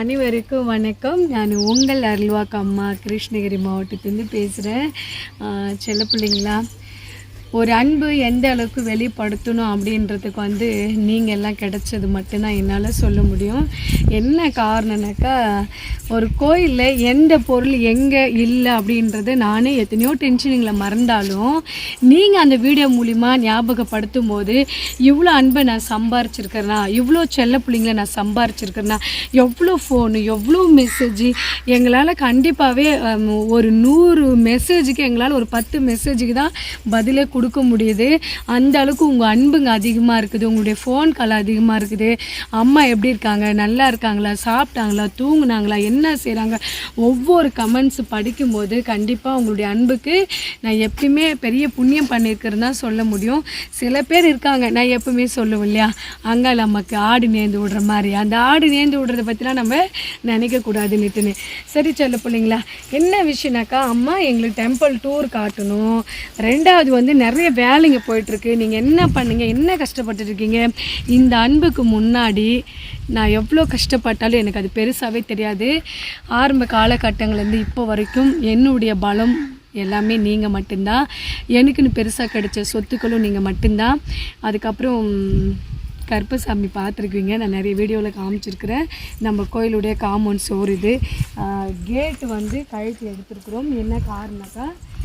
அனைவருக்கும் வணக்கம். நான் உங்கள் அருள்வாக்கு அம்மா கிருஷ்ணகிரி மாவட்டத்துலேருந்து பேசுகிறேன் செல்ல பிள்ளைங்களா ஒரு அன்பு எந்த அளவுக்கு வெளிப்படுத்தணும் அப்படின்றதுக்கு வந்து நீங்கள் எல்லாம் கிடைச்சது மட்டும்தான் என்னால் சொல்ல முடியும். என்ன காரணம்னாக்கா ஒரு கோயிலில் எந்த பொருள் எங்கே இல்லை அப்படின்றது நானே எத்தனையோ டென்ஷனுங்களை மறந்தாலும் நீங்கள் அந்த வீடியோ மூலிமா ஞாபகப்படுத்தும் போது இவ்வளோ அன்பை நான் சம்பாரிச்சிருக்கிறேனா இவ்வளோ செல்ல பிள்ளைங்களை நான் சம்பாரிச்சிருக்கிறேன்னா எவ்வளோ ஃபோனு எவ்வளோ மெசேஜ் எங்களால் கண்டிப்பாகவே ஒரு நூறு மெசேஜுக்கு எங்களால் ஒரு பத்து மெசேஜுக்கு தான் பதிலே கொடுக்க முடியுது. அந்த அளவுக்கு உங்கள் அன்புங்க அதிகமாக இருக்குது. உங்களுடைய ஃபோன் கால் அதிகமாக இருக்குது. அம்மா எப்படி இருக்காங்க? நல்லா இருக்காங்களா? சாப்பிட்டாங்களா? தூங்குனாங்களா? என்ன செய்கிறாங்க ஒவ்வொரு கமெண்ட்ஸ் படிக்கும்போது கண்டிப்பாக உங்களுடைய அன்புக்கு நான் எப்பயுமே பெரிய புண்ணியம் பண்ணியிருக்கிறேன்னு தான் சொல்ல முடியும். சில பேர் இருக்காங்க. நான் எப்பவுமே சொல்லுவேன் இல்லையா? அங்கால் அம்மாக்கு ஆடு நேர்ந்து விடுற மாதிரி. அந்த ஆடு நேர்ந்து விடுறத பற்றிலாம் நம்ம நினைக்கக்கூடாதுன்னுட்டுன்னு சரி சொல்ல பிள்ளைங்களா என்ன விஷயம்னாக்கா அம்மா எங்களுக்கு டெம்பிள் டூர் காட்டணும். ரெண்டாவது வந்து நிறைய வேலைங்க போயிட்டுருக்கு. நீங்கள் என்ன பண்ணுங்கள் என்ன கஷ்டப்பட்டு இருக்கீங்க இந்த அன்புக்கு முன்னாடி நான் எவ்வளோ கஷ்டப்பட்டாலும் எனக்கு அது பெருசாகவே தெரியாது. ஆரம்ப காலகட்டங்கள்லேருந்து இப்போ வரைக்கும் என்னுடைய பலம் எல்லாமே நீங்கள் மட்டும்தான். எனக்குன்னு பெருசாக கிடைச்ச சொத்துக்களும் நீங்கள் மட்டும்தான். அதுக்கப்புறம் கருப்பசாமி பார்த்துருக்கீங்க. நான் நிறைய வீடியோவில் காமிச்சிருக்கிறேன். நம்ம கோயிலுடைய காம்பவுண்ட் சோறு இது. கேட்டு வந்து கழுத்து எடுத்துருக்குறோம். என்ன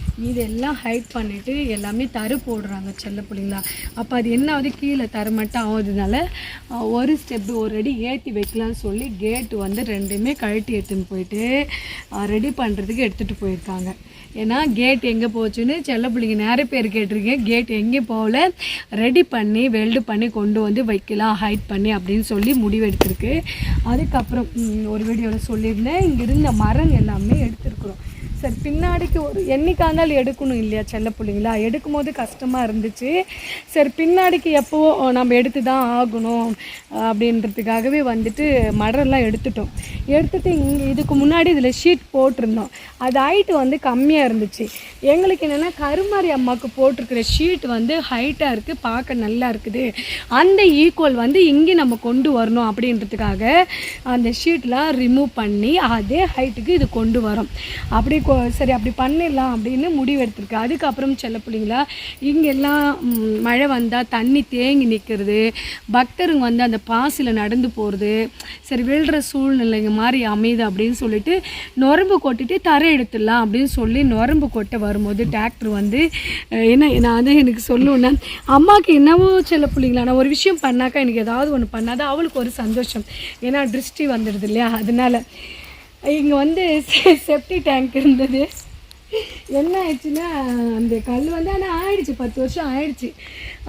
காரணம்னாக்கா இதெல்லாம் ஹைட் பண்ணிவிட்டு எல்லாமே தரு போடுறாங்க செல்ல பிள்ளைங்களா. அப்போ அது என்ன ஆகுது கீழே தர மட்டும் ஆகுதுனால ஒரு ஸ்டெப்பு ஒரு அடி ஏற்றி வைக்கலாம்னு சொல்லி கேட்டு வந்து ரெண்டுமே கழட்டி எடுத்துன்னு போயிட்டு ரெடி பண்ணுறதுக்கு எடுத்துகிட்டு போயிருக்காங்க. ஏன்னா கேட் எங்கே போச்சுன்னு செல்ல பிள்ளைங்க நிறைய பேர் கேட்டிருக்கீங்க. கேட் எங்கே போகல. ரெடி பண்ணி வெல்டு பண்ணி கொண்டு வந்து வைக்கலாம் ஹைட் பண்ணி அப்படின்னு சொல்லி முடிவெடுத்திருக்கு அதுக்கப்புறம் ஒரு வீடியோவில் சொல்லியிருந்தேன். இங்கே இருந்த மரம் எல்லாமே எடுத்துருக்குறோம். சரி பின்னாடிக்கு ஒரு என்றைக்காக இருந்தாலும் எடுக்கணும் இல்லையா செல்ல பிள்ளைங்களா? எடுக்கும் போது கஷ்டமாக இருந்துச்சு. சரி பின்னாடிக்கு எப்போ நம்ம எடுத்து தான் ஆகணும் அப்படின்றதுக்காகவே வந்துட்டு மடரெல்லாம் எடுத்துட்டோம். எடுத்துகிட்டு இங்கே இதுக்கு முன்னாடி இதில் ஷீட் போட்டிருந்தோம். அது ஹைட்டு வந்து கம்மியாக இருந்துச்சு. எங்களுக்கு என்னென்னா கருமாரி அம்மாவுக்கு போட்டிருக்கிற ஷீட் வந்து ஹைட்டாக இருக்குது பார்க்க நல்லா இருக்குது. அந்த ஈக்குவல் வந்து இங்கே நம்ம கொண்டு வரணும் அப்படின்றதுக்காக அந்த ஷீட்லாம் ரிமூவ் பண்ணி அதே ஹைட்டுக்கு இது கொண்டு வரோம். அப்படி சரி அப்படி பண்ணிடலாம் அப்படின்னு முடிவு எடுத்திருக்கு அதுக்கப்புறம் செல்ல பிள்ளைங்களா இங்கெல்லாம் மழை வந்தால் தண்ணி தேங்கி நிற்கிறது பக்தருங்க வந்து அந்த பாசியில் நடந்து போகிறது சரி விழுற சூழ்நிலைங்க மாதிரி அமையுது அப்படின்னு சொல்லிட்டு நுரம்பு கொட்டிட்டு தரை எடுத்துடலாம் அப்படின்னு சொல்லி நுரம்பு கொட்ட வரும்போது டிராக்டர் வந்து என்ன நான் அதை எனக்கு சொல்லுவேன்னா அம்மாவுக்கு என்னவோ செல்ல பிள்ளைங்களா நான் ஒரு விஷயம் பண்ணாக்கா எனக்கு ஏதாவது ஒன்று பண்ணாதான் அவளுக்கு ஒரு சந்தோஷம். ஏன்னா திருஷ்டி வந்துடுது இல்லையா? அதனால இங்கே வந்து செப்டி டேங்க் இருந்தது. என்ன ஆயிடுச்சுன்னா அந்த கல் வந்து ஆனால் ஆயிடுச்சு பத்து வருஷம் ஆயிடுச்சு.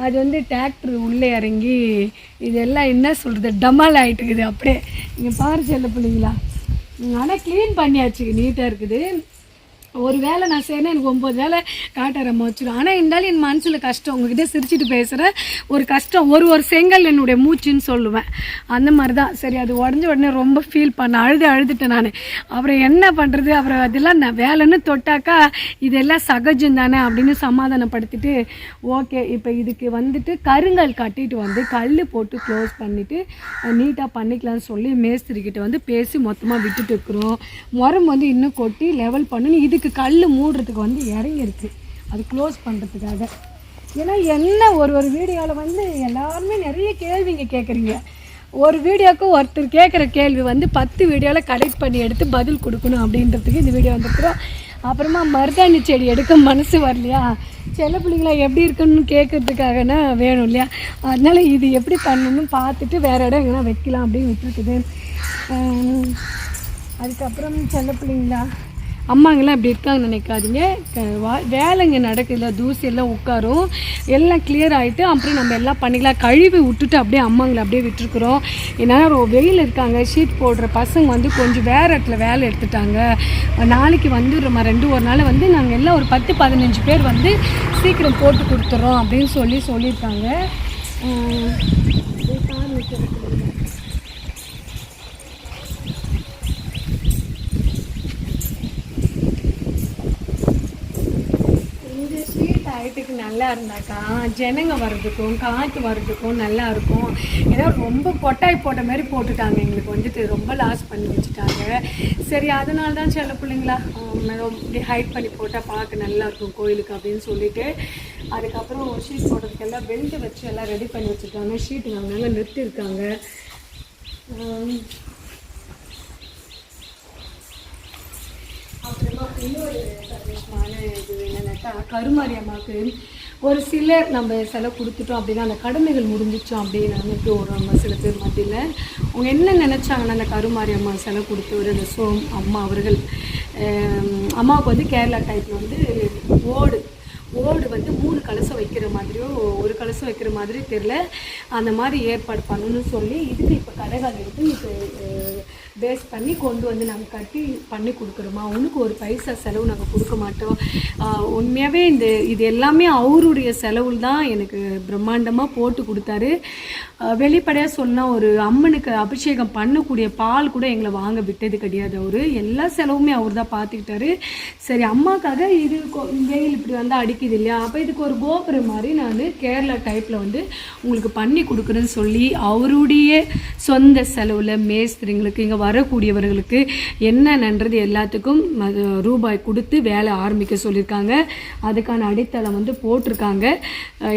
அது வந்து டிராக்டர் உள்ளே இறங்கி இதெல்லாம் என்ன சொல்கிறது டமால் ஆகிட்டுருக்குது அப்படியே. இங்கே பாரு செல்ல பிள்ளைங்களா. ஆனால் க்ளீன் பண்ணியாச்சு நீட்டாக இருக்குது. ஒரு வேலை நான் செய்யணும் எனக்கு ஒம்பது வேலை காட்டாரம்மா வச்சிடும் ஆனால் இருந்தாலும் என் மனசில் கஷ்டம். உங்ககிட்ட சிரிச்சுட்டு பேசுகிறேன் ஒரு கஷ்டம். ஒரு ஒரு செங்கல் என்னுடைய மூச்சுன்னு சொல்லுவேன். அந்த மாதிரி தான் சரி அது உடஞ்ச உடனே ரொம்ப ஃபீல் பண்ண அழுது அழுதுட்டேன் நான். அப்புறம் என்ன பண்ணுறது அப்புறம் அதெல்லாம் நான் வேலைன்னு தொட்டாக்கா இதெல்லாம் சகஜம் தானே அப்படின்னு சமாதானப்படுத்திட்டு ஓகே இப்போ இதுக்கு வந்துட்டு கருங்கல் கட்டிட்டு வந்து கல் போட்டு க்ளோஸ் பண்ணிவிட்டு நீட்டாக பண்ணிக்கலாம்னு சொல்லி மேஸ்திரிக்கிட்ட வந்து பேசி மொத்தமாக விட்டுட்டு இருக்கிறோம். முறம் வந்து இன்னும் கொட்டி லெவல் பண்ணணும். இதுக்கு கல் மூடுறதுக்கு வந்து இறங்கிருச்சு. அது க்ளோஸ் பண்ணுறதுக்காக ஏன்னா என்ன ஒரு ஒரு வீடியோவில் வந்து எல்லாருமே நிறைய கேள்விங்க கேட்குறீங்க ஒரு வீடியோவுக்கு ஒருத்தர் கேட்குற கேள்வி வந்து பத்து வீடியோவில் கலெக்ட் பண்ணி எடுத்து பதில் கொடுக்கணும் அப்படின்றதுக்கு இந்த வீடியோ வந்துருக்குறோம் அப்புறமா மருதாணி செடி எடுக்க மனசு வரலையா? செல்ல பிள்ளைங்களா எப்படி இருக்குன்னு கேட்கறதுக்காகனா வேணும் இல்லையா? அதனால் இது எப்படி பண்ணணும்னு பார்த்துட்டு வேறு இடம் எங்கன்னா வைக்கலாம் அப்படின்னு விட்டுருக்குது. அதுக்கப்புறம் செல்ல பிள்ளைங்களா? அம்மாங்கெல்லாம் இப்படி இருக்காங்கன்னு நினைக்காதீங்க. வேலைங்க நடக்குதுல தூசி எல்லாம் உட்காரும். எல்லாம் கிளியர் ஆகிட்டு அப்புறம் நம்ம எல்லாம் பண்ணிக்கலாம். கழுவி விட்டுட்டு அப்படியே அம்மாங்களை அப்படியே விட்டுருக்குறோம். ஏன்னா வெயில் இருக்காங்க. ஷீட் போடுற பசங்க வந்து கொஞ்சம் வேறு இடத்துல வேலை எடுத்துட்டாங்க. நாளைக்கு வந்துடுறோமா ரெண்டு ஒரு நாள் வந்து நாங்கள் எல்லாம் ஒரு பத்து பதினஞ்சு பேர் வந்து சீக்கிரம் போட்டு கொடுத்துட்றோம் அப்படின்னு சொல்லி சொல்லியிருக்காங்க. டயத்துக்கு ஹைட்டுக்கு நல்லா இருந்தாக்கா ஜனங்க வர்றதுக்கும் காற்று வர்றதுக்கும் நல்லா இருக்கும். ஏதோ ரொம்ப கொட்டாய் போட்ட மாதிரி போட்டுட்டாங்க. எங்களுக்கு வந்துட்டு ரொம்ப லாஸ் பண்ணி வச்சுட்டாங்க. சரி அதனால தான் சில பிள்ளைங்களா இப்படி ஹைட் பண்ணி போட்டால் பார்க்க நல்லா இருக்கும் கோயிலுக்கு அப்படின்னு சொல்லிட்டு அதுக்கப்புறம் ஷீட் போடுறதுக்கெல்லாம் பெல்ட் வச்சு எல்லாம் ரெடி பண்ணி வச்சுருக்காங்க. ஷீட்டு வாங்கினாங்க நிறுத்திருக்காங்க ஆம், அப்புறமா இன்னொரு சந்தோஷமான இது என்னென்னாக்கா கருமாரியம்மாவுக்கு ஒரு சிலர் நம்ம செலவு கொடுத்துட்டோம் அப்படின்னா அந்த கடமைகள் முடிஞ்சிச்சோம் அப்படின்னு ஒரு நம்ம சில பேர் மத்தியில். அவங்க என்ன நினச்சாங்கன்னா அந்த கருமாரி அம்மா செலவு கொடுத்தவர் அந்த சோம் அம்மா அவர்கள் அம்மாவுக்கு வந்து கேரளா டைப்பில் வந்து ஓடு ஓடு வந்து மூணு கலசம் வைக்கிற மாதிரியோ ஒரு கலசம் வைக்கிற மாதிரி தெரில அந்த மாதிரி ஏற்பாடு பண்ணணும்னு சொல்லி இதுக்கு இப்போ கடைகள் எடுத்து இப்போ பேஸ் பண்ணி கொண்டு வந்து நாங்கள் கட்டி பண்ணி கொடுக்குறோமா? அவனுக்கு ஒரு பைசா செலவு நாங்கள் கொடுக்க மாட்டோம். உண்மையாகவே இந்த இது எல்லாமே அவருடைய செலவில் தான் எனக்கு பிரம்மாண்டமாக போட்டு கொடுத்தாரு. வெளிப்படையாக சொன்னால் ஒரு அம்மனுக்கு அபிஷேகம் பண்ணக்கூடிய பால் கூட எங்களை வாங்க விட்டது கிடையாது அவர். எல்லா செலவுமே அவர் தான் பார்த்துக்கிட்டாரு சரி அம்மாக்காக இது வெயில் இப்படி வந்து அடிக்குது இல்லையா? அப்போ இதுக்கு ஒரு கோபுரம் மாதிரி நான் கேரளா டைப்பில் வந்து உங்களுக்கு பண்ணி கொடுக்குறேன்னு சொல்லி அவருடைய சொந்த செலவில் மேஸ்திரிங்களுக்கு இங்கே வரக்கூடியவர்களுக்கு என்னென்னன்றது எல்லாத்துக்கும் அது ரூபாய் கொடுத்து வேலை ஆரம்பிக்க சொல்லியிருக்காங்க. அதுக்கான அடித்தளம் வந்து போட்டிருக்காங்க.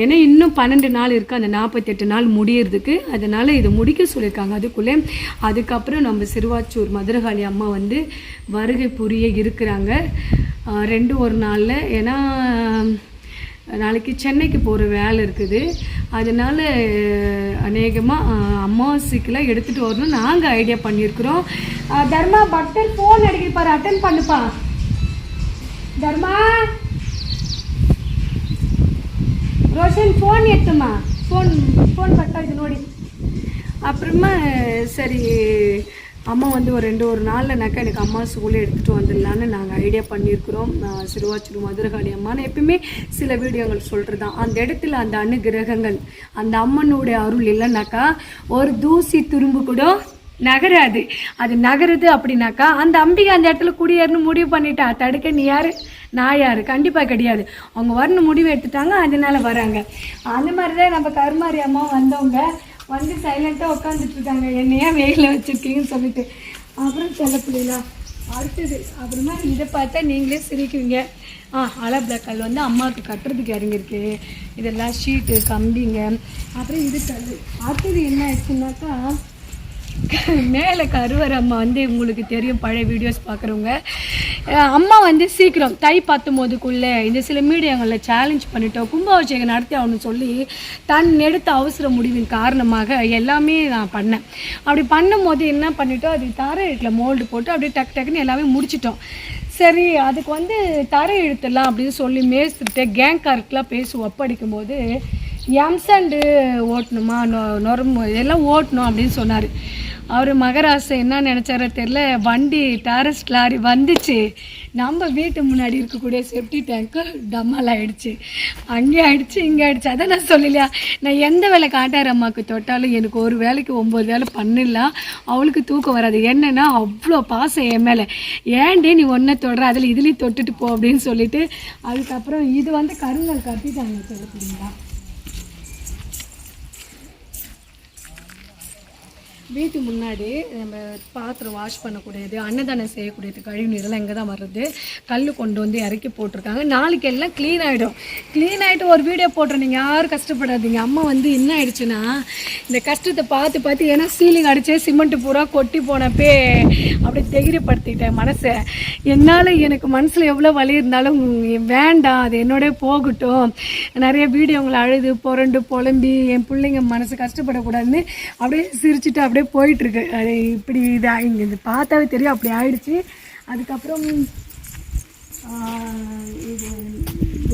ஏன்னா இன்னும் பன்னெண்டு நாள் இருக்குது அந்த நாற்பத்தெட்டு நாள் முடியறதுக்கு. அதனால் இது முடிக்க சொல்லியிருக்காங்க. அதுக்குள்ளே அதுக்கப்புறம் நம்ம சிறுவாச்சூர் மதுரகாளி அம்மா வந்து வருகை புரிய இருக்கிறாங்க. ரெண்டு ஒரு நாளில். ஏன்னா நாளைக்கு சென்னைக்கு போகிற வேலை இருக்குது. அதனால் அநேகமாக அமாவாசைக்கெலாம் எடுத்துகிட்டு வரணும் நாங்கள் ஐடியா பண்ணியிருக்கிறோம். தர்மா பட்டன் ஃபோன் அடிக்கிறப்பார் அட்டன் பண்ணுப்பா. தர்மா? ரோஷன் ஃபோன் எடுத்துமா ஃபோன் ஃபோன் பட்டா இது நோடி. அப்புறமா சரி அம்மா வந்து ஒரு ரெண்டு ஒரு நாள்லனாக்கா எனக்கு அம்மா ஸ்கூலில் எடுத்துகிட்டு வந்துடலான்னு நாங்கள் ஐடியா பண்ணியிருக்கிறோம். நான் சிறுவாச்சூர் மதுரகாளி அம்மான்னு எப்பயுமே சில வீடியோங்கள் சொல்கிறது தான் அந்த இடத்துல அந்த அனுகிரகங்கள் அந்த அம்மனுடைய அருள் இல்லைன்னாக்கா ஒரு தூசி துரும்பு கூட நகராது. அது நகருது அப்படின்னாக்கா அந்த அம்பிகை அந்த இடத்துல குடியேறணும் முடிவு பண்ணிட்டா தடுக்க நீ யார்? நான் யார்? கண்டிப்பாக கிடையாது. அவங்க வரணும் முடிவு எடுத்துட்டாங்க அதனால வராங்க. அந்த மாதிரி தான் நம்ம கருமாரி அம்மா வந்தவங்க. வந்து சைலண்ட்டாக உட்காந்துட்டு இருக்காங்க என்னையா வெயிலில் வச்சுருக்கீங்கன்னு சொல்லிட்டு. அப்புறம் சொல்ல பிள்ளைங்களா அடுத்தது அப்புறமா இதை பார்த்தா நீங்களே சிரிக்குவீங்க ஆ அலபிள கல் வந்து அம்மாவுக்கு கட்டுறதுக்கு இறங்கியிருக்கு. இதெல்லாம் ஷீட்டு கம்பிங்க. அப்புறம் இது கல் அடுத்தது என்ன ஆயிடுச்சுன்னாக்கா மேலே கருவர் அம்மா வந்து உங்களுக்கு தெரியும் பழைய வீடியோஸ் பார்க்குறவங்க அம்மா வந்து சீக்கிரம் தை பத்தொம்போதுக்குள்ளே இந்த சில மீடியாங்களில் சேலஞ்ச் பண்ணிட்டோம். கும்பாபிஷேகம் நடத்தி ஆகணும்னு சொல்லி தன் எடுத்த அவசர முடிவின் காரணமாக எல்லாமே நான் பண்ணேன். அப்படி பண்ணும்போது என்ன பண்ணிட்டோம்? அது தர மோல்டு போட்டு அப்படியே டக்கு டக்குன்னு எல்லாமே முடிச்சிட்டோம். சரி அதுக்கு வந்து தர இழுத்துடலாம் அப்படின்னு சொல்லி மேஸ்திரிட்ட கேங்கார்க்கெலாம் பேசி ஒப்படைக்கும் போது எம்சண்டு ஓட்டணுமா? நொ நொரம்பு இதெல்லாம் ஓட்டணும் அப்படின்னு சொன்னார். அவர் மகராசை என்ன நினச்சாரோ தெரில வண்டி டாரஸ்ட் லாரி வந்துச்சு. நம்ம வீட்டு முன்னாடி இருக்கக்கூடிய செப்டி டேங்க்கு டம்மால் ஆகிடுச்சு அங்கே ஆகிடுச்சு இங்கே ஆகிடுச்சு அதான் நான் சொல்லலையா? நான் எந்த வேலை காட்டார் அம்மாவுக்கு தொட்டாலும் எனக்கு ஒரு வேலைக்கு ஒம்பது வேலை பண்ணிடலாம் அவளுக்கு தூக்கம் வராது. என்னென்னா அவ்வளோ பாசம் என் மேலே. ஏன்டே நீ ஒன்றை தொடுற? அதில் இதுலேயும் தொட்டுட்டு போ அப்படின்னு சொல்லிட்டு அதுக்கப்புறம் இது வந்து கருங்கல் கட்டிட்டாங்க சொல்லப்படுங்களா வீட்டு முன்னாடி நம்ம பாத்திரம் வாஷ் பண்ணக்கூடியது அன்னதானம் செய்யக்கூடியது கழிவு நீரெல்லாம் இங்கே தான் வருது கல் கொண்டு வந்து இறக்கி போட்டிருக்காங்க. நாளைக்கு எல்லாம் க்ளீன் ஆகிடும் க்ளீன் ஆகிட்டு ஒரு வீடியோ போட்டுரும் நீங்கள் யாரும் கஷ்டப்படாதீங்க. அம்மா வந்து என்ன ஆயிடுச்சுன்னா இந்த கஷ்டத்தை பார்த்து பார்த்து ஏன்னா சீலிங் அடித்து சிமெண்ட்டு பூரா கொட்டி போனப்பே அப்படியே தைரியப்படுத்திட்டேன் மனசை. என்னால் எனக்கு மனசில் எவ்வளோ வலி இருந்தாலும் வேண்டாம் அது என்னோட போகட்டும். நிறைய வீடியோங்களை அழுது புரண்டு புலம்பி என் பிள்ளைங்க மனசு கஷ்டப்படக்கூடாதுன்னு அப்படியே சிரிச்சுட்டு அப்படியே போயிட்டுருக்கு. அது இப்படி இதாக இங்கே இது பார்த்தாவே தெரியும். அப்படி ஆயிடுச்சு. அதுக்கப்புறம் இது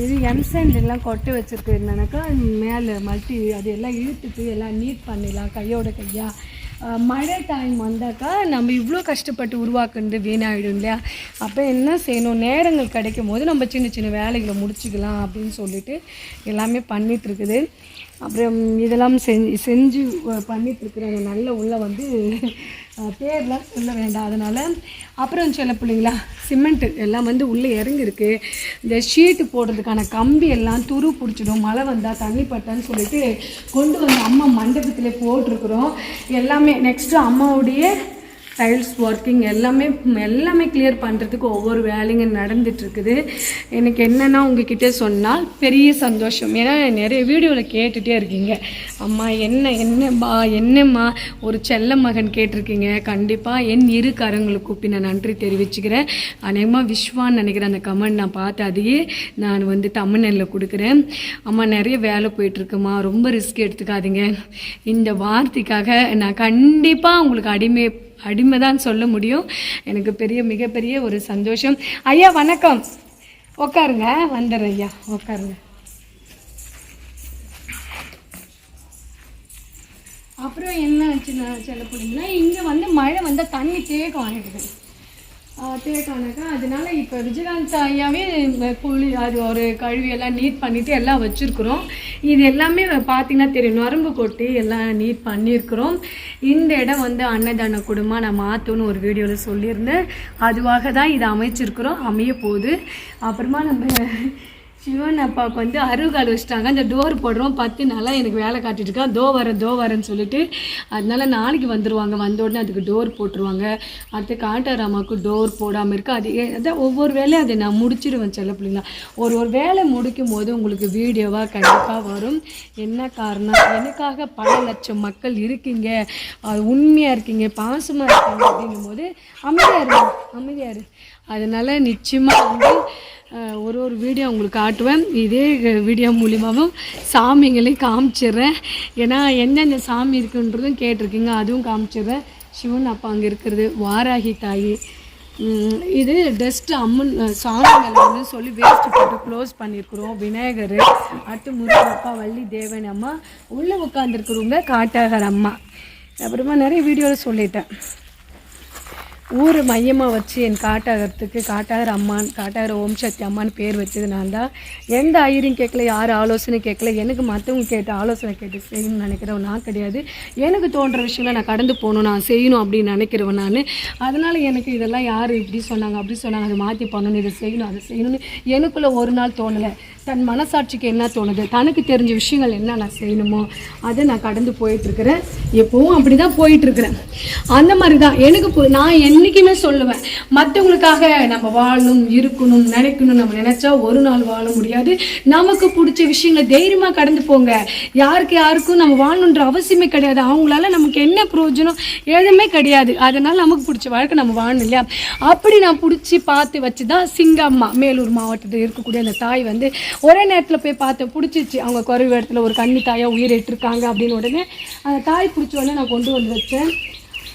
இது எம்சண்ட் எல்லாம் கொட்டு வச்சுருக்கு என்னன்னாக்கா மேலே மல்டி அது எல்லாம் இழுத்துட்டு எல்லாம் நீட் பண்ணிடலாம் கையோட கையாக மழை டைம் வந்தாக்கா நம்ம இவ்வளோ கஷ்டப்பட்டு உருவாக்குனது வீணாகிடும் இல்லையா? அப்போ என்ன செய்யணும்? நேரங்கள் கிடைக்கும் போது நம்ம சின்ன சின்ன வேலைகளை முடிச்சுக்கலாம் அப்படின்னு சொல்லிட்டு எல்லாமே பண்ணிகிட்ருக்குது அப்புறம் இதெல்லாம் செஞ்சு செஞ்சு பண்ணிட்டு இருக்கிற நல்ல உள்ள வந்து பேர்லாம் சொல்ல வேண்டாம். அதனால் அப்புறம் சொல்ல பிள்ளைங்களா சிமெண்ட்டு எல்லாம் வந்து உள்ளே இறங்கிருக்கு இந்த ஷீட்டு போடுறதுக்கான கம்பி எல்லாம் துரு பிடிச்சிடும். மழை வந்தால் தண்ணி பட்டான்னு சொல்லிட்டு கொண்டு வந்து அம்மா மண்டபத்திலே போட்டிருக்குறோம். எல்லாமே நெக்ஸ்ட்டு அம்மாவுடைய டைல்ஸ் ஒர்க்கிங் எல்லாமே எல்லாமே கிளியர் பண்ணுறதுக்கு ஒவ்வொரு வேலைங்க நடந்துட்டுருக்குது. எனக்கு என்னென்னா உங்ககிட்ட சொன்னால் பெரிய சந்தோஷம். ஏன்னா நிறைய வீடியோவில் கேட்டுகிட்டே இருக்கீங்க. அம்மா என்ன என்னம்மா என்னம்மா? ஒரு செல்ல மகன் கேட்டிருக்கீங்க. கண்டிப்பாக என் இரு கரங்களுக்கு கூப்பி நான் நன்றி தெரிவிச்சுக்கிறேன். அநேகமாக விஸ்வான்னு நினைக்கிறேன் அந்த கமெண்ட் நான் பார்த்து அதையே நான் வந்து தமிழ்நெல்ல கொடுக்குறேன். அம்மா நிறைய வேலை போயிட்டுருக்குமா? ரொம்ப ரிஸ்க் எடுத்துக்காதீங்க. இந்த வார்த்தைக்காக நான் கண்டிப்பாக உங்களுக்கு அடிமை அடிமை தான் சொல்ல முடியும். எனக்கு பெரிய மிகப்பெரிய ஒரு சந்தோஷம். ஐயா வணக்கம். உட்காருங்க வந்துடுறேன் ஐயா. உட்காருங்க அப்புறம் என்ன ஆச்சுன்னா சொல்ல போனீங்கன்னா இங்கே வந்து மழை வந்தால் தண்ணி தேக்கம் ஆகிடுது தேக்கானாக்கா அதனால இப்போ விஜயகாந்த் ஐயாவே இந்த புள்ளி அது ஒரு கழுவி எல்லாம் நீட் பண்ணிட்டு எல்லாம் வச்சுருக்குறோம். இது எல்லாமே பார்த்தீங்கன்னா தெரியும். நரம்பு கொட்டி எல்லாம் நீட் பண்ணியிருக்கிறோம் இந்த இடம் வந்து அன்னதான குடும்பம் நான் மாற்றணும்னு ஒரு வீடியோவில் சொல்லியிருந்தேன். அதுவாக தான் இதை அமைச்சிருக்கிறோம். அமைய போகுது அப்புறமா நம்ம சிவன் அப்பாவுக்கு வந்து அருகால் வச்சுட்டாங்க. அந்த டோர் போடுறோம். பத்து நாளாக எனக்கு வேலை காட்டிட்டு இருக்கான் தோ வரேன் தோ வரேன்னு சொல்லிட்டு அதனால நாளைக்கு வந்துடுவாங்க வந்த உடனே அதுக்கு டோர் போட்டுருவாங்க. அடுத்து காட்டாராமாவுக்கு டோர் போடாமல் இருக்கு. அது ஏ- அதான் ஒவ்வொரு வேலையும் அதை நான் முடிச்சிடுவேன் செல்ல பிள்ளைங்களா. ஒரு ஒரு வேலை முடிக்கும் போது உங்களுக்கு வீடியோவாக கண்டிப்பாக வரும். என்ன காரணம்? எனக்காக பல லட்சம் மக்கள் இருக்கீங்க. உண்மையாக இருக்கீங்க. பாசமாக இருக்கீங்க அப்படின்னும் போது அமைதியாக இரு அமைதியாக இரு. அதனால் நிச்சயமாக வந்து ஒரு ஒரு வீடியோ உங்களுக்கு காட்டுவேன். இதே வீடியோ மூலியமாகவும் சாமிங்களையும் காமிச்சிடுறேன். ஏன்னா என்னென்ன சாமி இருக்குன்றதும் கேட்டிருக்கீங்க அதுவும் காமிச்சிடுறேன். சிவன் அப்பா அங்கே இருக்கிறது வாராகி தாய். இது டஸ்ட் அம்மன் சாமிங்கள்னு சொல்லி வேஸ்ட் போட்டு க்ளோஸ் பண்ணியிருக்கிறோம். விநாயகர் அடுத்து முருகப்பா வள்ளி தேவன் அம்மா உள்ளே உட்காந்துருக்குறவங்க காட்டாகர் அம்மா. அப்புறமா நிறைய வீடியோவில் சொல்லிட்டேன். ஊரை மையமாக வச்சு என் காட்டாகிறதுக்கு காட்டாகிற அம்மான் காட்டாகிற ஓம் சக்தி அம்மான்னு பேர் வச்சது நான் தான் எந்த ஐயரையும் கேட்கல யார் ஆலோசனை கேட்கல எனக்கு மற்றவங்க கேட்டு ஆலோசனை கேட்டு செய்யணும்னு நினைக்கிறவன் நான் கிடையாது. எனக்கு தோன்ற விஷயங்களை நான் கடந்து போகணும் நான் செய்யணும் அப்படின்னு நினைக்கிறவன் நான். அதனால் எனக்கு இதெல்லாம் யார் இப்படி சொன்னாங்க அப்படி சொன்னாங்க அதை மாற்றி பண்ணணும் இதை செய்யணும் அதை செய்யணும்னு எனக்குள்ளே ஒரு நாள் தோணலை. தன் மனசாட்சிக்கு என்ன தோணுது? தனக்கு தெரிஞ்ச விஷயங்கள் என்ன நான் செய்யணுமோ அதை நான் கடந்து போயிட்டுருக்கிறேன். எப்பவும் அப்படி தான் போயிட்டுருக்கிறேன். அந்த மாதிரி தான் எனக்கு நான் என்றைக்குமே சொல்லுவேன் மற்றவங்களுக்காக நம்ம வாழணும் இருக்கணும் நினைக்கணும் நம்ம நினச்சா ஒரு நாள் வாழ முடியாது. நமக்கு பிடிச்ச விஷயங்களை தைரியமாக கடந்து போங்க. யாருக்கு யாருக்கும் நம்ம வாழணுன்ற அவசியமே கிடையாது. அவங்களால நமக்கு என்ன பிரயோஜனம்? எதுவுமே கிடையாது. அதனால் நமக்கு பிடிச்ச வாழ்க்கை நம்ம வாழணும் இல்லையா? அப்படி நான் பிடிச்சி பார்த்து வச்சு தான் சிங்கம்மா மேலூர் மாவட்டத்தில் இருக்கக்கூடிய அந்த தாய் வந்து ஒரே நேரத்தில் போய் பார்த்தேன் பிடிச்சிச்சு அவங்க குறைவு இடத்துல ஒரு கன்னி தாயாக உயிரிட்டிருக்காங்க அப்படின்னு உடனே அந்த தாய் பிடிச்ச உடனே நான் கொண்டு வந்து வச்சேன்.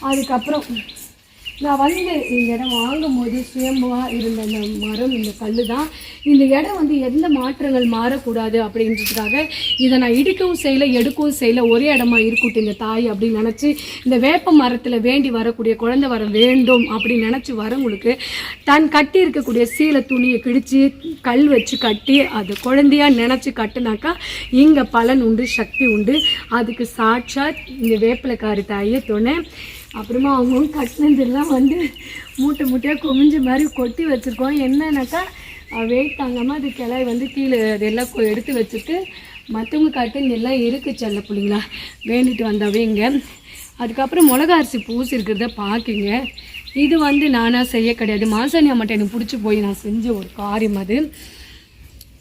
அதுக்கப்புறம் நான் வந்து இந்த இடம் வாங்கும்போது சுயம்புவாக இருந்த அந்த மரம் இந்த கல் தான் இந்த இடம் வந்து எந்த மாற்றங்கள் மாறக்கூடாது அப்படின்றதுக்காக இதை நான் இடிக்கவும் செய்யலை எடுக்கவும் செய்யலை. ஒரே இடமா இருக்கட்டும் இந்த தாய் அப்படின்னு நினச்சி இந்த வேப்ப மரத்தில் வேண்டி வரக்கூடிய குழந்தை வர வேண்டும் அப்படின்னு நினச்சி வரவங்களுக்கு தன் கட்டி இருக்கக்கூடிய சீலை துணியை கிழிச்சு கல் வச்சு கட்டி அது குழந்தையாக நினச்சி கட்டுனாக்கா இங்கே பலன் உண்டு சக்தி உண்டு. அதுக்கு சாட்சாத் இந்த வேப்பிலக்காரி தாயை துணை அப்புறமா அவங்க கட்டினதெல்லாம் வந்து மூட்டை மூட்டையாக குமிஞ்ச மாதிரி கொட்டி வச்சுருக்கோம். என்னன்னாக்கா வெயிட் தாங்காமல் அது கிளை வந்து கீழே அதெல்லாம் எடுத்து வச்சுட்டு மற்றவங்க கட்டின எல்லாம் இருக்குது செல்ல பிள்ளைங்களா? வேண்டிட்டு வந்தாவே இங்கே அதுக்கப்புறம் மிளகா அரிசி பூசி இருக்கிறத பார்க்குங்க இது வந்து நானாக செய்ய கிடையாது. மாசாணி அம்மாட்ட எனக்கு பிடிச்சி போய் நான் செஞ்ச ஒரு காரியம் அது.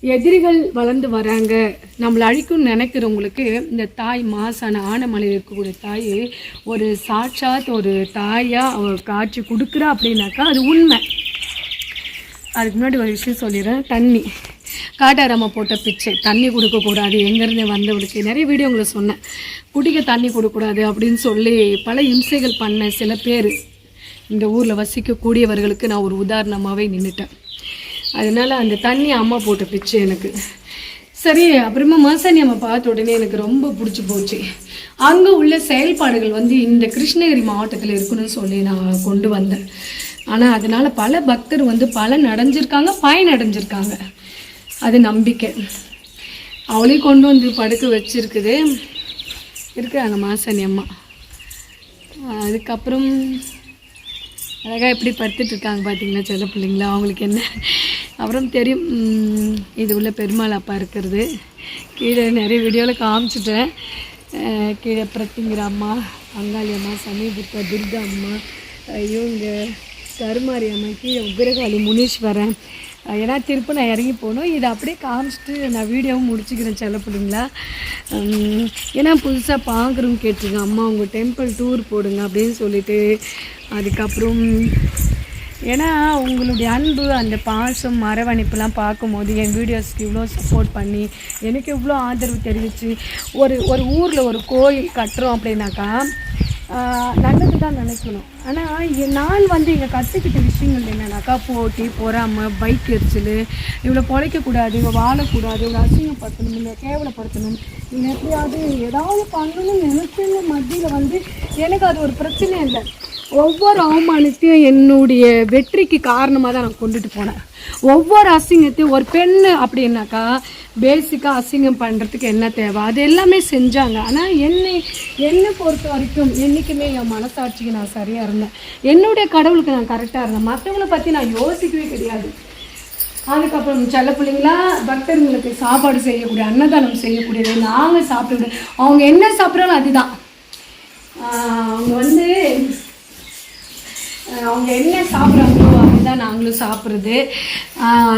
எதிரிகள் வளர்ந்து வராங்க. நம்மளை அழிக்கும்னு நினைக்கிறவங்களுக்கு இந்த தாய் மாசான ஆனமலையில் இருக்கக்கூடிய தாய் ஒரு சாட்சாத் ஒரு தாயாக அவ காட்சி கொடுக்குறா அப்படின்னாக்கா அது உண்மை. அதுக்கு முன்னாடி ஒரு விஷயம் சொல்லிடுறேன். தண்ணி. காட்டாரம்மா போட்ட பிச்சை. தண்ணி கொடுக்கக்கூடாது. எங்கேருந்து வந்தவளுக்கு நிறைய வீடியோ உங்களை சொன்னேன். குடிக்க தண்ணி கொடுக்கக்கூடாது அப்படின்னு சொல்லி பல இம்சைகள் பண்ண சில பேர். இந்த ஊரில் வசிக்கக்கூடியவர்களுக்கு நான் ஒரு உதாரணமாகவே நின்றுட்டேன் அதனால அந்த தண்ணி அம்மா போட்ட பிச்சு எனக்கு. சரி அப்புறமா மாசாணி அம்மா பார்த்த உடனே எனக்கு ரொம்ப பிடிச்சி போச்சு. அங்கே உள்ள செயல்பாடுகள் வந்து இந்த கிருஷ்ணகிரி மாவட்டத்தில் இருக்கணும்னு சொல்லி நான் கொண்டு வந்தேன். ஆனால் அதனால பல பக்தர் வந்து பல அடைஞ்சிருக்காங்க பயனடைஞ்சிருக்காங்க. அது நம்பிக்கை. அவளையும் கொண்டு வந்து படுக்க வச்சிருக்குது. இருக்கிறாங்க மாசாணி அம்மா. அதுக்கப்புறம் அழகாக எப்படி படுத்துட்டு இருக்காங்க பார்த்தீங்களா சில பிள்ளைங்களா? அவங்களுக்கு என்ன? அப்புறம் தெரியும் இது உள்ள பெருமாள் அப்பா இருக்கிறது. கீழே நிறைய வீடியோவில் காமிச்சிட்டேன். கீழே பிரத்திங்கிற அம்மா அங்காளி அம்மா சமீபுத்த துர்கா அம்மா இவங்க கருமாரி அம்மா கீழே உக்ரகாளி முனீஸ்வரன். ஏன்னா திருப்பி நான் இறங்கி போகணும். இதை அப்படியே காமிச்சிட்டு நான் வீடியோவும் முடிச்சுக்கிறேன் செல்ல பிள்ளைங்களா. ஏன்னா புதுசாக பார்க்குறோம் கேட்டிருக்கேன் அம்மா உங்கள் டெம்பிள் டூர் போடுங்க அப்படின்னு சொல்லிட்டு அதுக்கப்புறம் ஏன்னா உங்களுடைய அன்பு அந்த பாசம் மரவணைப்புலாம் பார்க்கும்போது என் வீடியோஸ்க்கு இவ்வளோ சப்போர்ட் பண்ணி எனக்கு இவ்வளோ ஆதரவு தெரிவித்து ஒரு ஒரு ஊரில் ஒரு கோயில் கட்டுறோம் அப்படின்னாக்கா நல்லது தான் நினைக்கணும். ஆனால் நான் வந்து இங்கே கற்றுக்கிட்ட விஷயங்கள் என்னன்னாக்கா போட்டி பொறாமை பைக் எரிச்சல் இவ்வளோ பொழைக்கக்கூடாது இவ்வளோ வாழக்கூடாது இவ்வளோ அசிங்கப்படுத்தணும் இல்லை கேவலப்படுத்தணும் இல்லை எப்படியாவது ஏதாவது பண்ணணும்னு நினைச்சவங்க மத்தியில் வந்து எனக்கு அது ஒரு பிரச்சனை இல்லை. ஒவ்வொரு அவமானத்தையும் என்னுடைய வெற்றிக்கு காரணமாக தான் நான் கொண்டுட்டு போனேன். ஒவ்வொரு அசிங்கத்தையும் ஒரு பெண்ணு அப்படின்னாக்கா பேசிக்காக அசிங்கம் பண்ணுறதுக்கு என்ன தேவை? அது எல்லாமே செஞ்சாங்க. ஆனால் என்னை என்னை பொறுத்த வரைக்கும் என்றைக்குமே என் மனசாட்சிக்கு நான் சரியாக இருந்தேன். என்னுடைய கடவுளுக்கு நான் கரெக்டாக இருந்தேன். மற்றவங்கள பற்றி நான் யோசிக்கவே கிடையாது. அதுக்கப்புறம் செல்ல பிள்ளைங்களா பக்தர்களுக்கு சாப்பாடு செய்யக்கூடிய அன்னதானம் செய்யக்கூடியது நாங்கள் சாப்பிட அவங்க என்ன சாப்பிட்றாலும் அதுதான். அவங்க வந்து அவங்க என்ன சாப்பிட்றாங்களோ அதுதான் நாங்களும் சாப்பிட்றது.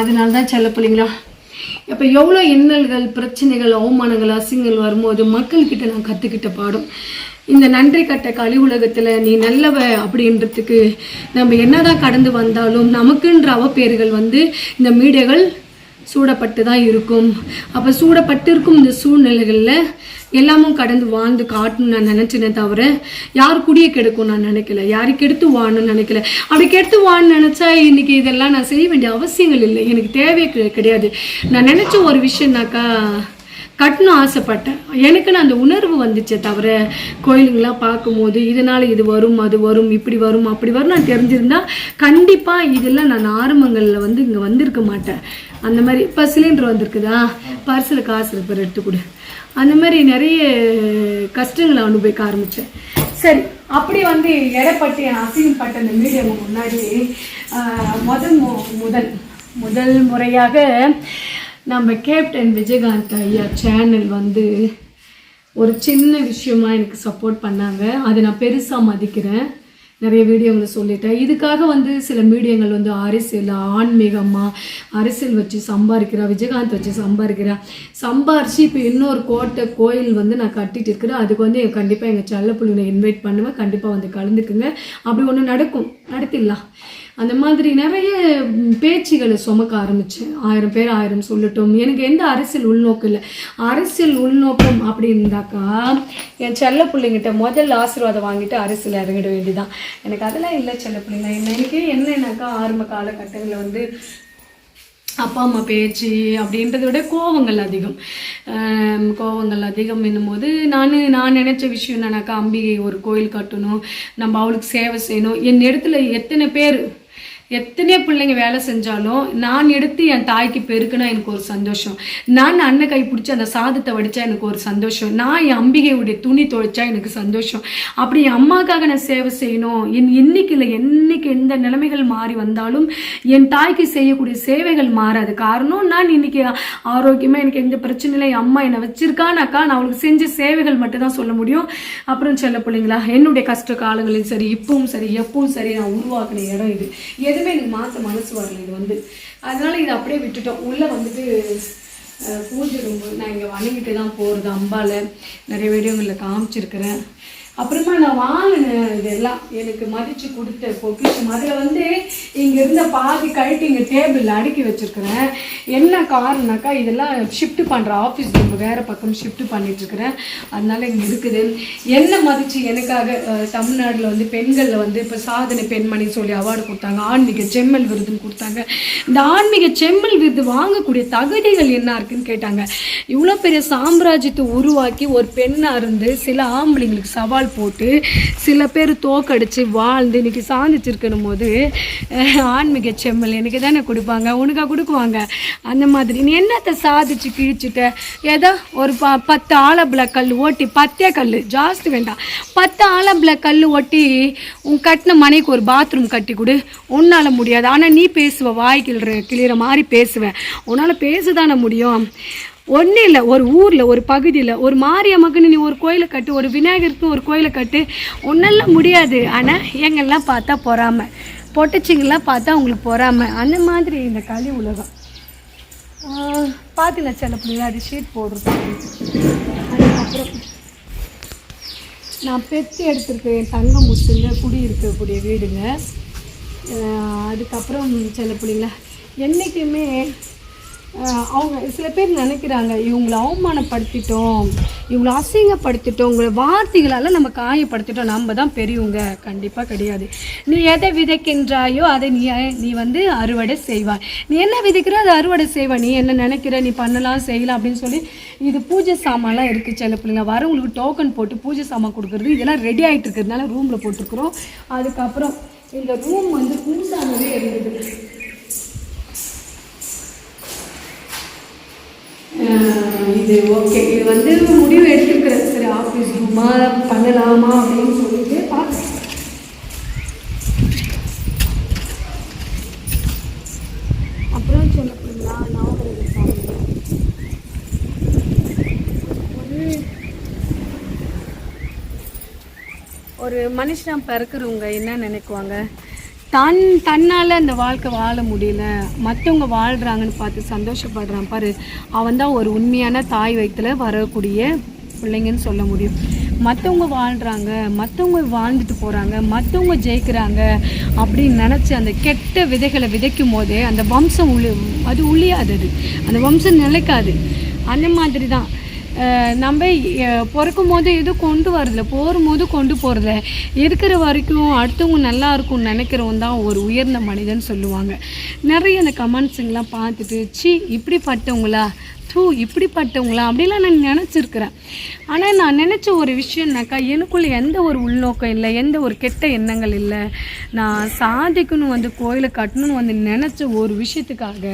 அதனால தான் செல்ல பிள்ளைங்களா இப்போ எவ்வளோ இன்னல்கள் பிரச்சனைகள் அவமானங்கள் அசிங்கங்கள் வரும்போது மக்கள்கிட்ட நான் கற்றுக்கிட்ட பாடம். இந்த நன்றி கட்ட கலி உலகத்தில் நீ நல்லவ அப்படின்றதுக்கு நம்ம என்னதான் கடந்து வந்தாலும் நமக்குன்ற அவப்பேறுகள் வந்து இந்த மீடியாக்கள் சூடப்பட்டு தான் இருக்கும். அப்போ சூடப்பட்டு இருக்கும் இந்த சூழ்நிலைகளில் எல்லாமும் கடந்து வாழ்ந்து காட்டணும்னு நான் நினச்சினே தவிர யார் குடியை கெடுக்கும் நான் நினைக்கல. யாருக்கு கெடுத்து வாழணும்னு நினைக்கல. அப்படி கெடுத்து வாழணும்னு நினச்சா இன்றைக்கி இதெல்லாம் நான் செய்ய வேண்டிய அவசியங்கள் இல்லை. எனக்கு தேவையே கிடை- கிடையாது. நான் நினச்ச ஒரு விஷயம்னாக்கா கட்டணும் ஆசைப்பட்டேன். எனக்குன்னு அந்த உணர்வு வந்துச்சே தவிர கோயிலுங்களாம் பார்க்கும்போது இதனால் இது வரும் அது வரும் இப்படி வரும் அப்படி வரும் நான் தெரிஞ்சிருந்தா கண்டிப்பாக இதெல்லாம் நான் ஆரம்பங்களில் வந்து இங்கே வந்திருக்க மாட்டேன். அந்த மாதிரி இப்போ சிலிண்டர் வந்திருக்குதா? பர்சில் காசு இருப்பார் எடுத்து கொடு. அந்த மாதிரி நிறைய கஷ்டங்களை அனுபவிக்க ஆரம்பித்தேன் சரி அப்படி வந்து எடப்பட்டு அசிங்கப்பட்ட அந்த மீடியம் முன்னாடி முதல் முதல் முதல் முறையாக நம்ம கேப்டன் விஜயகாந்த் ஐயா சேனல் வந்து ஒரு சின்ன விஷயமா எனக்கு சப்போர்ட் பண்ணாங்க. அதை நான் பெருசாக மதிக்கிறேன். நிறைய வீடியோங்களை சொல்லிட்டேன். இதுக்காக வந்து சில மீடியங்கள் வந்து அரசியல் ஆன்மீகமாக அரசியல் வச்சு சம்பாதிக்கிறா விஜயகாந்த் வச்சு சம்பாதிக்கிறா. சம்பாரிச்சு இப்போ இன்னொரு கோட்டை கோயில் வந்து நான் கட்டிட்டு இருக்கிறேன். அதுக்கு வந்து கண்டிப்பாக எங்கள் செல்ல பிள்ளைங்களை இன்வைட் பண்ணுவேன். கண்டிப்பாக வந்து கலந்துக்குங்க. அப்படி ஒன்று நடக்கும். நடத்திடலாம். அந்த மாதிரி நிறைய பேச்சுகளை சுமக்க ஆரம்பித்தேன் ஆயிரம் பேர் ஆயிரம் சொல்லட்டும். எனக்கு எந்த அரசியல் உள்நோக்கம் இல்லை. அரசியல் உள்நோக்கம் அப்படி இருந்தாக்கா என் செல்ல பிள்ளைங்கிட்ட முதல் ஆசீர்வாதம் வாங்கிட்டு அரசியல் இறங்கிட வேண்டியதான் எனக்கு அதெல்லாம் இல்லை செல்ல பிள்ளைங்க என்ன எனக்கு என்னன்னாக்கா ஆரம்ப காலகட்டங்களில் வந்து அப்பா அம்மா பேச்சு அப்படின்றத விட கோவங்கள் அதிகம். கோவங்கள் அதிகம் என்னும்போது நான் நான் நினச்ச விஷயம் என்னன்னாக்கா அம்பிகை ஒரு கோயில் கட்டணும். நம்ம அவளுக்கு சேவை செய்யணும். என் இடத்துல எத்தனை பேர் எத்தனை பிள்ளைங்க வேலை செஞ்சாலும் நான் எடுத்து என் தாய்க்கு பெருக்குனா எனக்கு ஒரு சந்தோஷம். நான் அண்ணன் கை பிடிச்சி அந்த சாதத்தை வடித்தா எனக்கு ஒரு சந்தோஷம். நான் என் அம்பிகையுடைய துணி துவைச்சா எனக்கு சந்தோஷம். அப்படி என் அம்மாக்காக நான் சேவை செய்யணும். என் இன்னைக்கு இல்லை என்னைக்கு எந்த நிலைமைகள் மாறி வந்தாலும் என் தாய்க்கு செய்யக்கூடிய சேவைகள் மாறாது. காரணம் நான் இன்னைக்கு ஆரோக்கியமாக எனக்கு எந்த பிரச்சனையும் இல்லை. என் அம்மா என்னை வச்சிருக்கானாக்கா நான் அவளுக்கு செஞ்ச சேவைகள் மட்டும் தான் சொல்ல முடியும். அப்புறம் சொல்ல பிள்ளைங்களா என்னுடைய கஷ்ட காலங்களிலும் சரி இப்பவும் சரி எப்பவும் சரி நான் உருவாக்கின இடம் இது. எதுவுமே எனக்கு மாற்ற மனசு வரல. இது வந்து அதனால இதை அப்படியே விட்டுட்டோம். உள்ளே வந்துட்டு பூஜை ரொம்ப நான் இங்கே வணங்கிட்டு தான் போகிறது அம்பாவில் நிறைய வீடியோங்களில் காமிச்சிருக்கிறேன். அப்புறமா நான் வாங்கினேன் இதெல்லாம். எனக்கு மதிச்சு கொடுத்த பொக்கிஷம். அதில் வந்து இங்கே இருந்த பாதி கழட்டி இங்கே டேபிளில் அடுக்கி வச்சிருக்கிறேன். என்ன காரணம்னாக்கா இதெல்லாம் ஷிஃப்ட் பண்ணுற ஆஃபீஸ் ரூம் வேறு பக்கம் ஷிஃப்ட் பண்ணிட்டுருக்கிறேன் அதனால் இங்கே இருக்குது. என்ன மதிச்சு எனக்காக தமிழ்நாட்டில் வந்து பெண்களில் வந்து இப்போ சாதனை பெண்மணி சொல்லி அவார்டு கொடுத்தாங்க. ஆன்மீக செம்மல் விருதுன்னு கொடுத்தாங்க. இந்த ஆன்மீக செம்மல் விருது வாங்கக்கூடிய தகுதிகள் என்ன இருக்குன்னு கேட்டாங்க. இவ்வளோ பெரிய சாம்ராஜ்யத்தை உருவாக்கி ஒரு பெண்ணாக இருந்து சில ஆம்பளைங்களுக்கு சவால் சவால் போட்டு சில பேர் தோக்கடிச்சு வாழ்ந்து இன்னைக்கு சாதிச்சிருக்கணும் போது ஆன்மீக செம்மல் எனக்கு தானே கொடுப்பாங்க உனக்காக கொடுக்குவாங்க? அந்த மாதிரி. நீ என்னத்தை சாதிச்சு கிழிச்சிட்ட? ஏதோ ஒரு ப பத்து ஆலப்பில் கல் ஓட்டி பத்தே கல் ஜாஸ்தி வேண்டாம். பத்து ஆலப்பில் கல் ஓட்டி உன் கட்டின மனைக்கு ஒரு பாத்ரூம் கட்டி கொடு. உன்னால் முடியாது. ஆனால் நீ பேசுவ வாய் கிளிற கிளிற மாதிரி பேசுவேன் உன்னால் பேசதானே முடியும். ஒன்றும் இல்லை ஒரு ஊரில் ஒரு பகுதியில் ஒரு மாரியம்மக்குன்னு நீ ஒரு கோயிலை கட்டு ஒரு விநாயகருக்கு ஒரு கோயிலை கட்டு ஒன்றெல்லாம் முடியாது. ஆனால் எங்கெல்லாம் பார்த்தா பொறாமல் பொட்டச்சிங்கெல்லாம் பார்த்தா உங்களுக்கு பொறாமல் அந்த மாதிரி இந்த கலி உலகம். பார்த்துல சில பிள்ளைங்க அது ஷீட் போடுறது. அதுக்கப்புறம் நான் பெத்து எடுத்திருக்கேன் என் தங்க முத்துங்க குடி இருக்கக்கூடிய வீடுங்க. அதுக்கப்புறம் சில பிள்ளைங்களா என்றைக்குமே அவங்க சில பேர் நினைக்கிறாங்க இவங்களை அவமானப்படுத்திட்டோம் இவங்களை அசிங்கப்படுத்திட்டோம் உங்களை வார்த்தைகளால் நம்ம காயப்படுத்திட்டோம். நம்ம தான் பெரியவங்க. கண்டிப்பாக கிடையாது. நீ எதை விதைக்கின்றாயோ அதை நீ நீ வந்து அறுவடை செய்வாய். நீ என்ன விதைக்கிறோ? அதை அறுவடை செய்வாய் நீ என்ன நினைக்கிற? நீ பண்ணலாம் செய்யலாம் அப்படின்னு சொல்லி இது பூஜை சாமான்லாம் இருக்குது சில பிள்ளைங்க. வரவங்களுக்கு டோக்கன் போட்டு பூஜை சாமான் கொடுக்குறது இதெல்லாம் ரெடி ஆகிட்டு இருக்கிறதுனால ரூமில் போட்டிருக்கிறோம் அதுக்கப்புறம் இந்த ரூம் வந்து புதுசாகவே இருந்தது. இது ஓகே இது வந்து முடிவு எடுத்துக்கிறேன் சரி ஆஃபீஸ் ரூமா பண்ணலாமா அப்படின்னு சொல்லிட்டு பார்க்குறேன். அப்புறம் சொல்ல போறீங்களா சாமி ஒரு ஒரு மனுஷன் பிறக்கிறவங்க என்ன நினைக்குவாங்க? தன் தன்னால் அந்த வாழ்க்கை வாழ முடியல. மற்றவங்க வாழ்கிறாங்கன்னு பார்த்து சந்தோஷப்படுறான். பாரு அவன் தான் ஒரு உண்மையான தாய் வயிற்றில் வரக்கூடிய பிள்ளைங்கன்னு சொல்ல முடியும். மற்றவங்க வாழ்கிறாங்க மற்றவங்க வாழ்ந்துட்டு போகிறாங்க மற்றவங்க ஜெயிக்கிறாங்க அப்படின்னு நினச்சி அந்த கெட்ட விதைகளை விதைக்கும் போதே அந்த வம்சம் உளி அது உளியாது அது அந்த வம்சம் நிலைக்காது. அந்த மாதிரி தான் நம்ம பிறக்கும் போது எதுவும் கொண்டு வரல போகும்போது கொண்டு போகிறத இருக்கிற வரைக்கும் அடுத்தவங்க நல்லா இருக்கும்னு நினைக்கிறவன் தான் ஒரு உயர்ந்த மனிதன் சொல்லுவாங்க. நிறைய அந்த கமெண்ட்ஸுங்கெலாம் பார்த்துட்டு சி இப்படிப்பட்டவங்களா? தூ இப்படிப்பட்டவங்களா? அப்படிலாம் நான் நினச்சிருக்கிறேன். ஆனால் நான் நினச்ச ஒரு விஷயம்னாக்கா எனக்குள்ளே எந்த ஒரு உள்நோக்கம் இல்லை எந்த ஒரு கெட்ட எண்ணங்கள் இல்லை. நான் சாதிக்கணும் வந்து கோயிலை கட்டணும்னு வந்து நினச்ச ஒரு விஷயத்துக்காக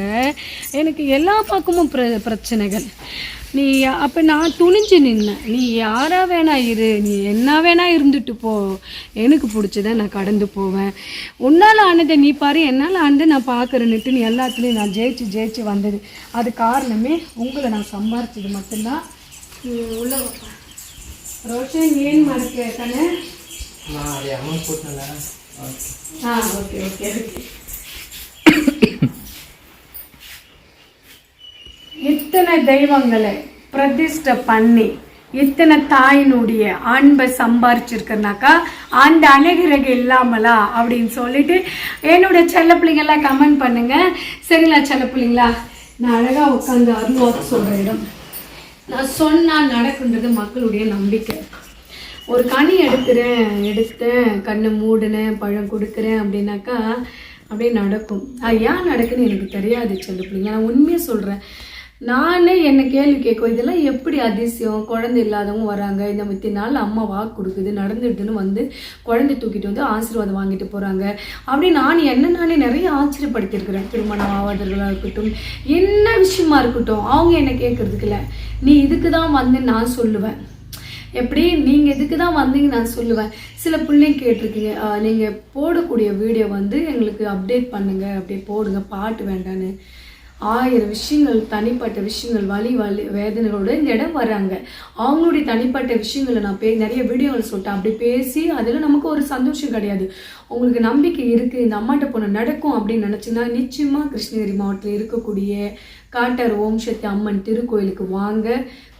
எனக்கு எல்லா பக்கமும் பிர பிரச்சனைகள். நீ அப்போ நான் துணிஞ்சு நின்னேன். நீ யாரா வேணா இரு. நீ என்ன வேணா இருந்துட்டு போ. எனக்கு பிடிச்சத நான் கடந்து போவேன். உன்னால் ஆனதை நீ பாரு. என்னால் ஆனதை நான் பார்க்குறேன்னுட்டு நீ எல்லாத்துலேயும் நான் ஜெயிச்சு ஜெயிச்சு வந்தது. அது காரணமே உங்களை நான் சம்பாரிச்சது மட்டும்தான். நீ உள்ள. ரோஷன் ஏன் மறுக்க தானே ஆ ஓகே ஓகே ஓகே இத்தனை தெய்வங்களை பிரதிஷ்டை பண்ணி இத்தனை தாயினுடைய அன்பை சம்பாரிச்சிருக்கனாக்கா அந்த அணுகிறகு இல்லாமலா அப்படின்னு சொல்லிட்டு என்னோட செல்ல பிள்ளைங்கெல்லாம் கமெண்ட் பண்ணுங்க. சரிங்களா செல்ல பிள்ளைங்களா? நான் அழகாக உட்காந்து அருள்வாக்கு சொல்கிற இடம். நான் சொன்னால் நடக்குன்றது மக்களுடைய நம்பிக்கை. ஒரு கனி எடுக்கிறேன் எடுத்தேன் கண்ணை மூடினேன் பழம் கொடுக்குறேன் அப்படின்னாக்கா அப்படியே நடக்கும். அது ஏன் நடக்குன்னு எனக்கு தெரியாது செல்ல பிள்ளைங்க. நான் உண்மையாக சொல்கிறேன் நானே என்ன கேள்வி கேட்கும் இதெல்லாம் எப்படி அதிசயம்? குழந்தை இல்லாதவங்க வராங்க இந்த மித்தி நாள் அம்மா வாக்கு கொடுக்குது நடந்துடுதுன்னு வந்து குழந்தை தூக்கிட்டு வந்து ஆசீர்வாதம் வாங்கிட்டு போகிறாங்க அப்படி நான் என்ன நானே நிறைய ஆச்சரியப்படுத்தியிருக்கிறேன். திருமணம் ஆவாதர்களாக இருக்கட்டும் என்ன விஷயமா இருக்கட்டும் அவங்க என்ன கேட்கறதுக்கு இல்லை. நீ இதுக்கு தான் வந்து நான் சொல்லுவேன். எப்படி? நீங்கள் இதுக்கு தான் வந்தீங்க நான் சொல்லுவேன். சில பிள்ளைங்க கேட்டிருக்கீங்க நீங்கள் போடக்கூடிய வீடியோ வந்து எங்களுக்கு அப்டேட் பண்ணுங்க அப்படியே போடுங்க பாட்டு வேண்டான்னு. ஆயிரம் விஷயங்கள் தனிப்பட்ட விஷயங்கள் வலி வலி வேதனைகளோட இந்த இடம் வராங்க அவங்களுடைய தனிப்பட்ட விஷயங்களை நான் பே நிறைய வீடியோவில் சொல்லிட்டேன். அப்படி பேசி அதில் நமக்கு ஒரு சந்தோஷம் கிடையாது. உங்களுக்கு நம்பிக்கை இருக்குது இந்த அம்மாட்ட போன நடக்கும் அப்படின்னு நினச்சிங்கன்னா நிச்சயமாக கிருஷ்ணகிரி மாவட்டத்தில் இருக்கக்கூடிய காட்டார் ஓம் சக்தி அம்மன் திருக்கோயிலுக்கு வாங்க.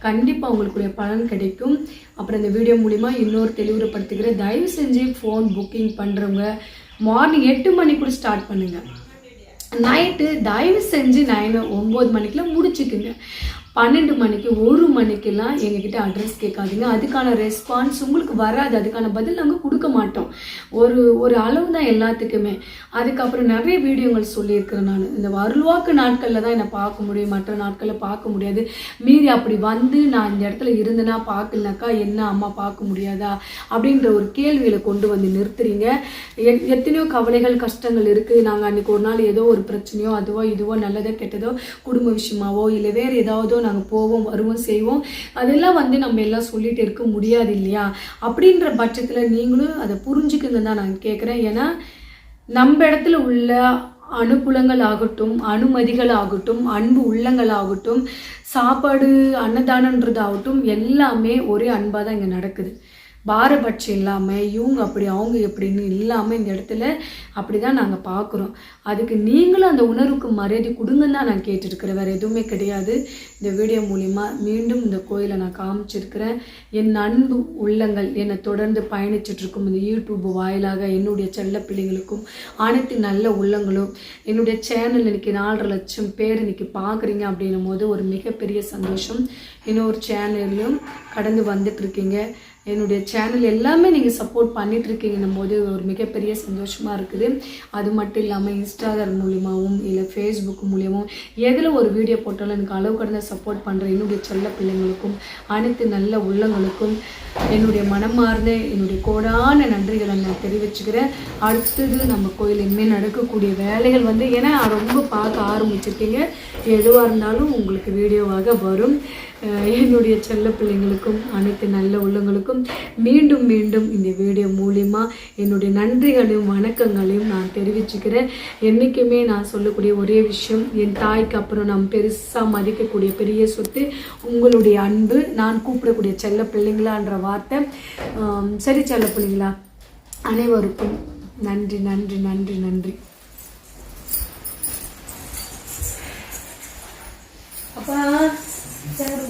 கண்டிப்பாக உங்களுக்குரிய பலன் கிடைக்கும். அப்புறம் இந்த வீடியோ மூலிமா இன்னொரு தெளிவுபடுத்துகிற தயவு செஞ்சு ஃபோன் புக்கிங் பண்ணுறவங்க மார்னிங் எட்டு மணிக்குள்ள ஸ்டார்ட் பண்ணுங்கள் நைட்டு தயவு செஞ்சு நைன் ஒம்பது மணிக்கெலாம் முடிச்சுக்குங்க. பன்னெண்டு மணிக்கு ஒரு மணிக்கெல்லாம் எங்ககிட்ட அட்ரஸ் கேட்காதீங்க. அதுக்கான ரெஸ்பான்ஸ் உங்களுக்கு வராது. அதுக்கான பதில் நாங்கள் கொடுக்க மாட்டோம். ஒரு ஒரு அளவு தான் எல்லாத்துக்குமே. அதுக்கப்புறம் நிறைய வீடியோங்கள் சொல்லியிருக்கிறேன் நான். இந்த அருள்வாக்கு நாட்களில் தான் என்னை பார்க்க முடியும். மற்ற நாட்களில் பார்க்க முடியாது. மீறி அப்படி வந்து நான் இந்த இடத்துல இருந்தேன்னா பார்க்கலனாக்கா என்ன அம்மா பார்க்க முடியாதா அப்படின்ற ஒரு கேள்வியில் கொண்டு வந்து நிறுத்துறீங்க. எ- எத்தனையோ கவலைகள் கஷ்டங்கள் இருக்குது நாங்கள் அன்றைக்கி ஒரு நாள் ஏதோ ஒரு பிரச்சனையோ அதுவோ இதுவோ நல்லதோ கெட்டதோ குடும்ப விஷயமாவோ இல்லை வேறு ஏதாவதோ நாங்கள் போவோம் வருவோம் செய்வோம். அதெல்லாம் வந்து நம்ம எல்லாம் சொல்லிட்டு இருக்க முடியாது இல்லையா? அப்படின்ற பட்சத்தில் நீங்களும் அதை புரிஞ்சுக்குங்க தான் நான் கேட்குறேன் ஏன்னா நம்ம இடத்துல உள்ள அனுகூலங்கள் ஆகட்டும் அனுமதிகள் ஆகட்டும் அன்பு உள்ளங்கள் ஆகட்டும் சாப்பாடு அன்னதானன்றது ஆகட்டும் எல்லாமே ஒரே அன்பாக தான் இங்கே நடக்குது. பாரபட்சம் இல்லாமல் இவங்க அப்படி அவங்க எப்படின்னு இல்லாமல் இந்த இடத்துல அப்படி தான் நாங்கள் பார்க்குறோம் அதுக்கு நீங்களும் அந்த உணர்வுக்கு மரியாதை கொடுங்கன்னு தான் நான் கேட்டுருக்கிறேன். வேறு எதுவுமே கிடையாது. இந்த வீடியோ மூலிமா மீண்டும் இந்த கோயிலை நான் காமிச்சிருக்கிறேன். என் அன்பு உள்ளங்கள் என்னை தொடர்ந்து பயணிச்சிட்ருக்கும் இந்த யூடியூப் வாயிலாக என்னுடைய செல்ல பிள்ளைங்களுக்கும் அனைத்து நல்ல உள்ளங்களும் என்னுடைய சேனல் இன்னைக்கு நாலரை லட்சம் பேர் இன்னைக்கு பார்க்குறீங்க அப்படின்னும் போது ஒரு மிகப்பெரிய சந்தோஷம். இன்னொரு சேனல்லையும் கடந்து வந்துட்டு இருக்கீங்க. என்னுடைய சேனல் எல்லாமே நீங்கள் சப்போர்ட் பண்ணிகிட்ருக்கீங்கன்னும் போது ஒரு மிகப்பெரிய சந்தோஷமாக இருக்குது. அது மட்டும் இல்லாமல் இன்ஸ்டாகிராம் மூலியமாகவும் இல்லை ஃபேஸ்புக் மூலியமாகவும் எதில் ஒரு வீடியோ போட்டாலும் எனக்கு அளவு கடந்த சப்போர்ட் பண்ணுற என்னுடைய செல்ல பிள்ளைங்களுக்கும் அனைத்து நல்ல உள்ளங்களுக்கும் என்னுடைய மனமார்ந்த என்னுடைய கோடான நன்றிகளை நான் தெரிவிச்சுக்கிறேன். அடுத்தது நம்ம கோயில் இனிமேல் நடக்கக்கூடிய வேலைகள் வந்து ஏன்னா ரொம்ப பார்க்க ஆரம்பிச்சிருக்கீங்க. எதுவாக இருந்தாலும் உங்களுக்கு வீடியோவாக வரும். என்னுடைய செல்ல பிள்ளைங்களுக்கும் அனைத்து நல்ல உள்ளங்களுக்கும் மீண்டும் மீண்டும் இந்த வீடியோ மூலிமா என்னுடைய நன்றிகளையும் வணக்கங்களையும் நான் தெரிவிச்சுக்கிறேன். என்றைக்குமே நான் சொல்லக்கூடிய ஒரே விஷயம் என் தாய்க்கு அப்புறம் நாம் பெருசாக மதிக்கக்கூடிய பெரிய சொத்து உங்களுடைய அன்பு. நான் கூப்பிடக்கூடிய செல்ல பிள்ளைங்களான்ற வார்த்தை. சரி செல்ல பிள்ளைங்களா அனைவருக்கும் நன்றி நன்றி நன்றி நன்றி. அப்பா ಎರಡು